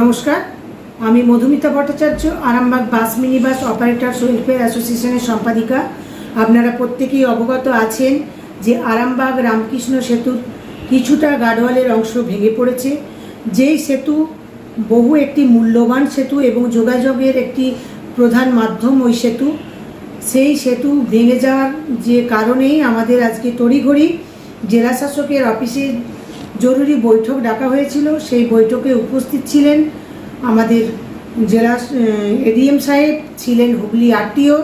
নমস্কার, আমি Madhumita Bhattacharya, Arambagh bus mini bus operators welfare অ্যাসোসিয়েশনের সম্পাদিকা। আপনারা প্রত্যেকেই অবগত আছেন যে আরামবাগ রামকৃষ্ণ সেতুর কিছুটা গার্ডওয়ালের অংশ ভেঙে পড়েছে। যেই সেতু বহু একটি মূল্যবান সেতু এবং যোগাযোগের একটি প্রধান মাধ্যম ওই সেতু। সেই সেতু ভেঙে যাওয়ার যে কারণেই আমাদের আজকে তড়িঘড়ি জেলা শাসকের অফিসে জরুরি বৈঠক ডাকা হয়েছিল। সেই বৈঠকে উপস্থিত ছিলেন আমাদের জেলা এডিএম সাহেব, ছিলেন হুগলি আরটিও,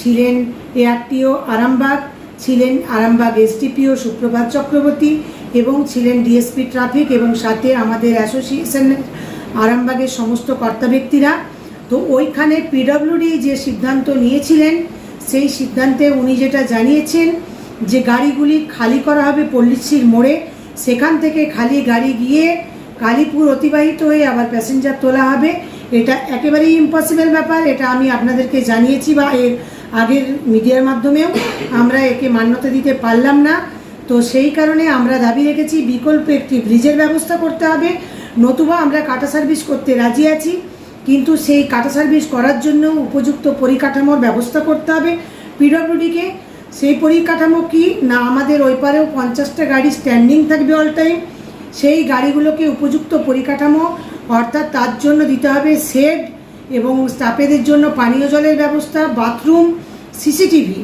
ছিলেন এআরটিও আরামবাগ, ছিলেন আরামবাগ এসডিপিও সুপ্রভাত চক্রবর্তী এবং ছিলেন ডিএসপি ট্রাফিক এবং সাথে আমাদের অ্যাসোসিয়েশনের আরামবাগের সমস্ত কর্তা ব্যক্তিরা। তো ওইখানে পিডব্লিউডি যে সিদ্ধান্ত নিয়েছিলেন, সেই সিদ্ধান্তে উনি যেটা জানিয়েছেন যে গাড়িগুলি খালি করা হবে পল্লিশ্রীর মোড়ে সেখান থেকে খালি গাড়ি গিয়ে কালীপুর অতিবাহিত হয়ে আবার প্যাসেঞ্জার তোলা হবে। এটা একেবারেই ইম্পসিবল ব্যাপার, এটা আমি আপনাদেরকে জানিয়েছি বা এর আগের মিডিয়ার মাধ্যমেও। আমরা একে মান্যতা দিতে পারলাম না। তো সেই কারণে আমরা দাবি রেখেছি, বিকল্প একটি ব্রিজের ব্যবস্থা করতে হবে। নতুবা আমরা কাটা সার্ভিস করতে রাজি আছি, কিন্তু সেই কাটা সার্ভিস করার জন্য উপযুক্ত পরিকাঠামোর ব্যবস্থা করতে হবে। পিডব্লিউডিকে সেই পরিকাঠামো কি? না আমাদের ওই পারেও পঞ্চাশটা গাড়ি স্ট্যান্ডিং থাকবে অল টাইম সেই গাড়িগুলোকে উপযুক্ত পরিকাঠামো, অর্থাৎ তার জন্য দিতে হবে শেড এবং স্টাফেদের জন্য পানীয় জলের ব্যবস্থা বাথরুম সিসিটিভি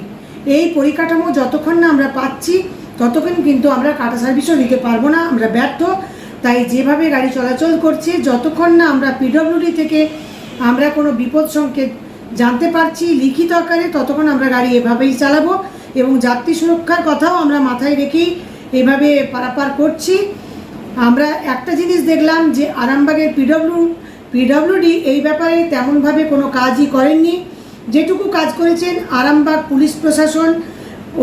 এই পরিকাঠামো যতক্ষণ না আমরা পাচ্ছি, ততক্ষণ কিন্তু আমরা কাটা সার্ভিসও দিতে পারব না, আমরা ব্যর্থ। তাই যেভাবে গাড়ি চলাচল করছে, যতক্ষণ না আমরা পিডব্লিউডি থেকে আমরা কোনো বিপদ সংকেত জানতে পারছি, লিখিত আকারে ততক্ষণ আমরা গাড়ি এভাবেই চালাবো। এবং যাত্রী সুরক্ষার কথাও আমরা মাথায় রেখেই এভাবে পারাপার করছি। আমরা একটা জিনিস দেখলাম যে আরামবাগের পিডব্লিউ পিডব্লিউডি এই ব্যাপারে তেমনভাবে কোনো কাজই করেননি। যেটুকু কাজ করেছেন আরামবাগ পুলিশ প্রশাসন,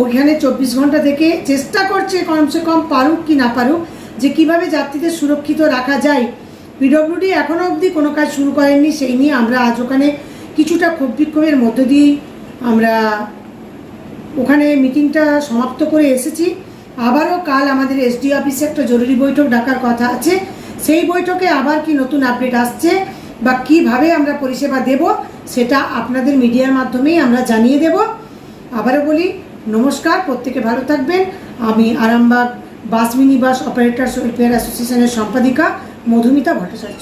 ওইখানে চব্বিশ ঘণ্টা থেকে চেষ্টা করছে কমসে কম পারুক কি না পারুক যে কীভাবে যাত্রীদের সুরক্ষিত রাখা যায়। পিডব্লিউডি এখনও অবধি কোনো কাজ শুরু করেননি, সেই নিয়ে আমরা আজ ওখানে কিছুটা ক্ষোভ বিক্ষোভের মধ্য দিয়েই আমরা ওখানে মিটিংটা সমাপ্ত করে এসেছি। আবারও কাল আমাদের এসডি অফিসে একটা জরুরি বৈঠক ডাকার কথা আছে। সেই বৈঠকে আবার কি নতুন আপডেট আসছে বা কীভাবে আমরা পরিষেবা দেব, সেটা আপনাদের মিডিয়ার মাধ্যমেই আমরা জানিয়ে দেব। আবারও বলি, নমস্কার, প্রত্যেকে ভালো থাকবেন। আমি Arambagh bus mini bus operators welfare অ্যাসোসিয়েশনের সম্পাদিকা মধুমিতা ভট্টাচার্য।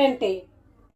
ఏంటి